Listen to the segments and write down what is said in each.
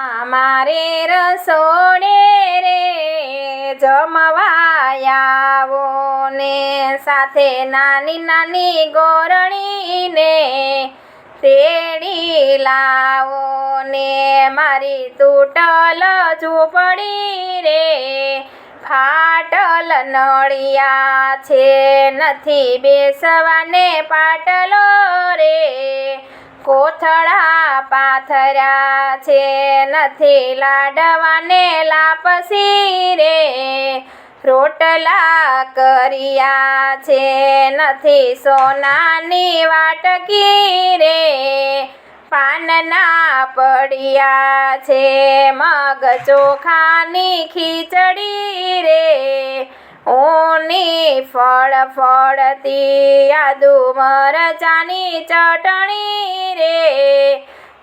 મારે રસોડે રે જમવાયાવો ને સાથે નાની નાની ગોરણીને તેડી લાવો ને મારી તૂટલ ઝૂંપડી રે. ફાટલ નળિયા છે, નથી બેસવાને પાટલો રે. કોથળા પાથર્યા છે નથી લાડવાને લાપસી રે. રોટલા કર્યા છે નથી સોનાની વાટકી રે. પાનના પડિયા છે મગ ચોખાની ખીચડી રે. ઓની ફળ ફળતી આદુ મરચાની ચટણી રે.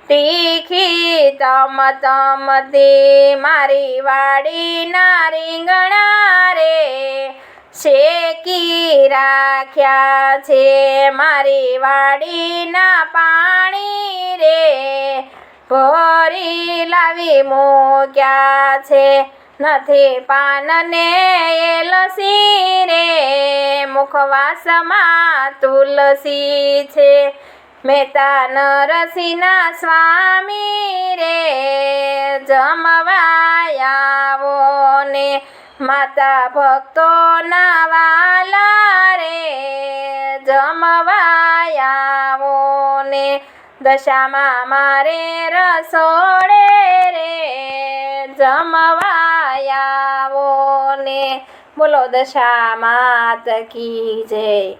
તીખી તમ તમતી મારી વાડીના રીંગણા રે શેકી રાખ્યા છે મારી વાડીના પાણી રે. ભરી લાવી મૂક્યા છે, નથી પાનને એલસી રે. મુખવાસમાં તુલસી છે. મહેતા નરસિંહના સ્વામી રે જમવાયાવો ને. માતા ભક્તોના વાલા રે જમવાયાવો ને. દશામાં મારે રસોડે રે જમવાયાવો ને. બોલો દશા માત કી જય.